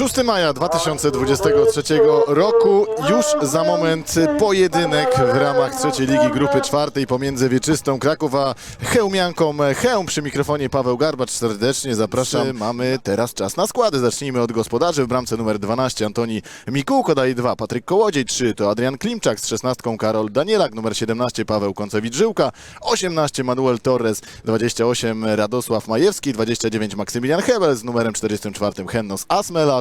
6 maja 2023 roku, już za moment pojedynek w ramach trzeciej ligi grupy czwartej pomiędzy Wieczystą Kraków a Chełmianką Chełm. Przy mikrofonie Paweł Garbacz, serdecznie zapraszam. Mamy teraz czas na składy. Zacznijmy od gospodarzy. W bramce numer 12 Antoni Mikułko daje 2, Patryk Kołodziej 3, to Adrian Klimczak z 16 Karol Danielak, numer 17 Paweł Koncewicz-Żyłka, 18 Manuel Torres, 28 Radosław Majewski, 29 Maksymilian Hebel, z numerem 44 Hennos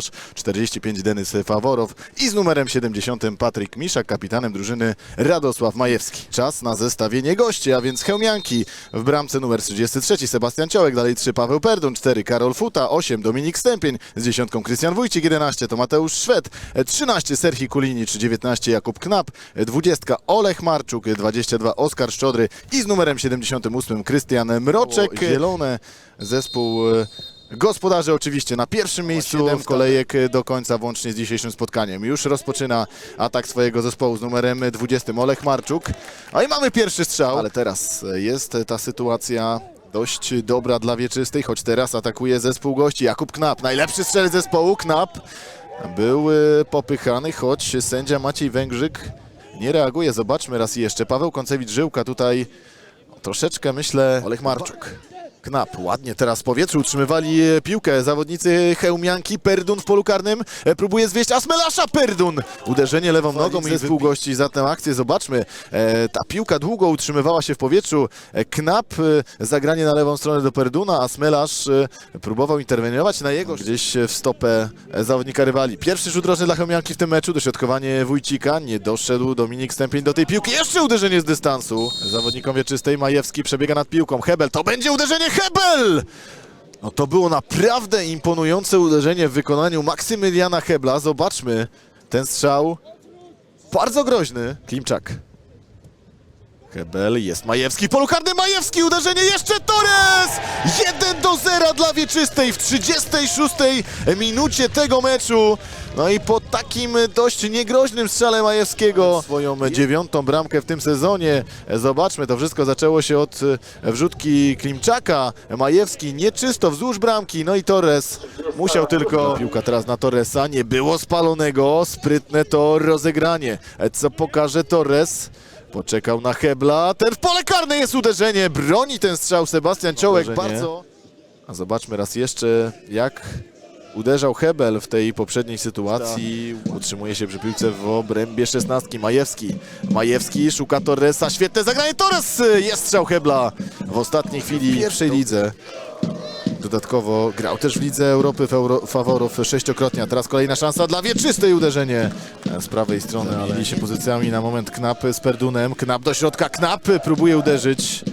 Asmelasz, 45 Denys Faworow i z numerem 70 Patryk Miszak, kapitanem drużyny Radosław Majewski. Czas na zestawienie gości, a więc Chełmianki w bramce numer 33 Sebastian Ciołek, dalej 3 Paweł Perdun, 4 Karol Futa, 8 Dominik Stępień, z 10 Krystian Wójcik, 11 to Mateusz Szwed, 13 Serhii Kulinicz, 19 Jakub Knap, 20 Olech Marczuk, 22 Oskar Szczodry i z numerem 78 Krystian Mroczek. Zielone zespół e, Gospodarze oczywiście na pierwszym miejscu w kolejek do końca włącznie z dzisiejszym spotkaniem. Już rozpoczyna atak swojego zespołu z numerem 20 Olech Marczuk. A i mamy pierwszy strzał, ale teraz jest ta sytuacja dość dobra dla Wieczystej, choć teraz atakuje zespół gości. Jakub Knap, najlepszy strzelec zespołu. Knap był e, popychany, choć sędzia Maciej Węgrzyk nie reaguje. Zobaczmy raz jeszcze. Paweł Koncewicz-Żyłka tutaj troszeczkę myślę Olech Marczuk. Knap, ładnie teraz w powietrzu utrzymywali e, piłkę zawodnicy Chełmianki. Perdun w polu karnym e, próbuje zwieść Asmelasza Perdun. Uderzenie lewą nogą i zespół gości za tę akcję. Zobaczmy, e, ta piłka długo utrzymywała się w powietrzu. E, Knap, zagranie na lewą stronę do Perduna. Asmelasz próbował interweniować na jego gdzieś w stopę zawodnika rywali. Pierwszy rzut rożny dla Chełmianki w tym meczu. Dośrodkowanie Wójcika. Nie doszedł Dominik Stępień do tej piłki. Jeszcze uderzenie z dystansu. Zawodnikom wieczystej Majewski przebiega nad piłką. Hebel, to będzie uderzenie Hebel! No to było naprawdę imponujące uderzenie w wykonaniu Maksymiliana Hebla. Zobaczmy ten strzał. Bardzo groźny. Klimczak. Hebel, jest Majewski, polu karny Majewski, uderzenie jeszcze Torres! 1 do 0 dla Wieczystej w 36 minucie tego meczu. No i po takim dość niegroźnym strzale Majewskiego swoją dziewiątą bramkę w tym sezonie. Zobaczmy, to wszystko zaczęło się od wrzutki Klimczaka. Majewski nieczysto wzdłuż bramki, no i Torres musiał tylko... Piłka teraz na Torresa, nie było spalonego, sprytne to rozegranie. Co pokaże Torres? Poczekał na Hebla. Ten w pole karne jest uderzenie. Broni ten strzał Sebastian Ciołek Uderzenie. bardzo. A zobaczmy raz jeszcze, jak uderzał Hebel w tej poprzedniej sytuacji. Utrzymuje się przy piłce w obrębie szesnastki. Majewski. Majewski szuka Torresa. Świetne zagranie. Torres jest strzał Hebla w ostatniej chwili pierwszej lidze. Dodatkowo grał też w Lidze Europy w Euro faworów sześciokrotnie, a teraz kolejna szansa dla wieczystej uderzenie z prawej strony, ale się pozycjami na moment Knap z Perdunem, Knap do środka, Knap próbuje uderzyć.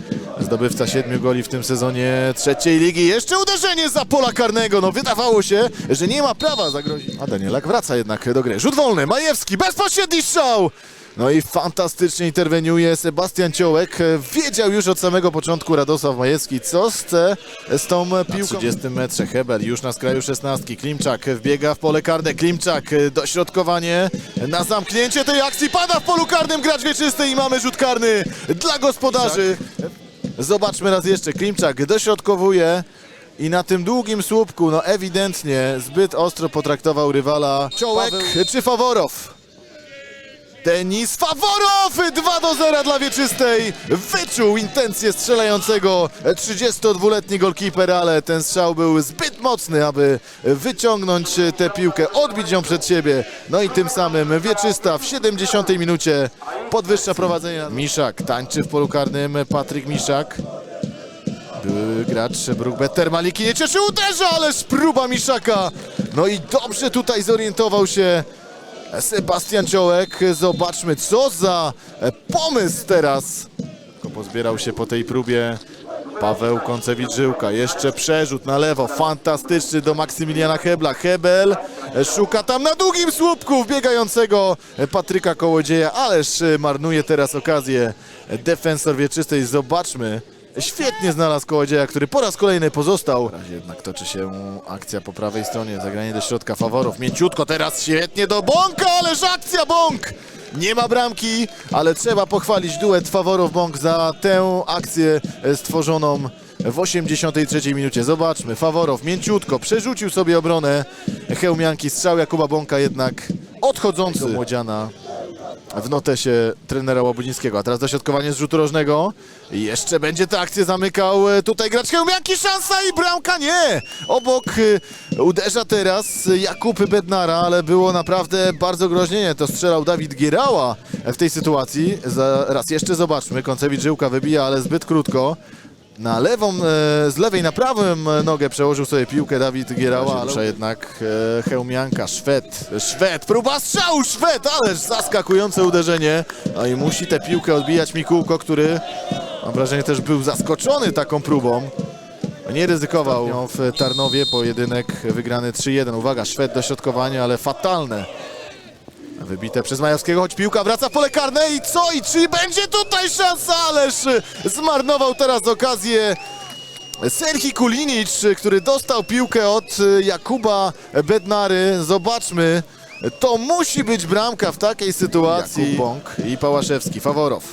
Zdobywca siedmiu goli w tym sezonie trzeciej ligi. Jeszcze uderzenie za pola karnego. No wydawało się, że nie ma prawa zagrozić. A Danielak wraca jednak do gry. Rzut wolny, Majewski, bezpośredni strzał! No i fantastycznie interweniuje Sebastian Ciołek. Wiedział już od samego początku Radosław Majewski, co chce z tą piłką. Na 30 metrze Hebel już na skraju 16. Klimczak wbiega w pole karne. Klimczak dośrodkowanie na zamknięcie tej akcji. Pada w polu karnym gracz wieczysty i mamy rzut karny dla gospodarzy. Zobaczmy raz jeszcze. Klimczak dośrodkowuje. I na tym długim słupku, no ewidentnie zbyt ostro potraktował rywala Ciołek czy Faworow. Denis Faworow 2 do 0 dla Wieczystej. Wyczuł intencje strzelającego 32-letni golkiper, ale ten strzał był zbyt mocny, aby wyciągnąć tę piłkę, odbić ją przed siebie. No i tym samym Wieczysta w 70 minucie podwyższa prowadzenie. Miszak tańczy w polu karnym, Patryk Miszak. Były gracz Brookbetter Maliki nie cieszy, uderza, ależ próba Miszaka. No i dobrze tutaj zorientował się Sebastian Ciołek. Zobaczmy, co za pomysł teraz. Tylko pozbierał się po tej próbie Paweł Koncewicz-Żyłka. Jeszcze przerzut na lewo, fantastyczny do Maksymiliana Hebla. Hebel szuka tam na długim słupku wbiegającego e, Patryka Kołodzieja, ależ marnuje teraz okazję defensor wieczystej. Zobaczmy. Świetnie znalazł Kołodzieja, który po raz kolejny pozostał. Razie jednak toczy się akcja po prawej stronie. Zagranie do środka faworów. Mięciutko teraz świetnie do Bąka, ależ akcja Bąk! Nie ma bramki, ale trzeba pochwalić duet faworów Bąk za tę akcję stworzoną w 83 minucie. Zobaczmy, Faworow mięciutko przerzucił sobie obronę Chełmianki. Strzał Jakuba Bąka jednak odchodzący Młodziana w notesie trenera Łabudzińskiego. A teraz dośrodkowanie z rzutu rożnego. I jeszcze będzie tę akcję zamykał e, tutaj gracz Chełmianki. Szansa i bramka nie! Obok e, uderza teraz Jakub Bednara, ale było naprawdę bardzo groźnie. To strzelał Dawid Gierała w tej sytuacji. Zaraz jeszcze zobaczmy. Koncewicz Żyłka wybija, ale zbyt krótko. Na lewą, e, z lewej na prawą e, nogę przełożył sobie piłkę Dawid Gierała, ale jednak e, Chełmianka, Szwed, Szwed, próba strzału, Szwed, ależ zaskakujące uderzenie. No i musi tę piłkę odbijać Mikułko, który mam wrażenie też był zaskoczony taką próbą. Nie ryzykował w Tarnowie, pojedynek wygrany 3-1. Uwaga, Szwed dośrodkowanie, ale fatalne. Wybite przez Majowskiego, choć piłka wraca w pole karne i co? I czy będzie tutaj szansa? Ależ zmarnował teraz okazję Serhi Kulinic, który dostał piłkę od Jakuba Bednary. Zobaczmy, to musi być bramka w takiej sytuacji. Jakub Bąk i Pałaszewski, Faworow.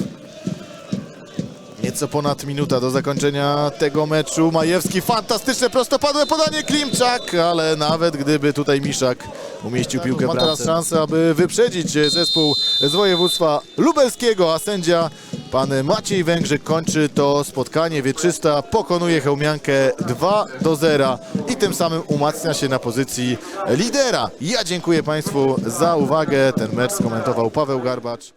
Nieco ponad minuta do zakończenia tego meczu. Majewski, fantastyczne prostopadłe podanie Klimczak, ale nawet gdyby tutaj Miszak umieścił piłkę Ma teraz szansę, aby wyprzedzić zespół z województwa lubelskiego, a sędzia pan Maciej Węgrzyk kończy to spotkanie. Wieczysta pokonuje Chełmiankę 2 do 0 i tym samym umacnia się na pozycji lidera. Ja dziękuję Państwu za uwagę. Ten mecz skomentował Paweł Garbacz.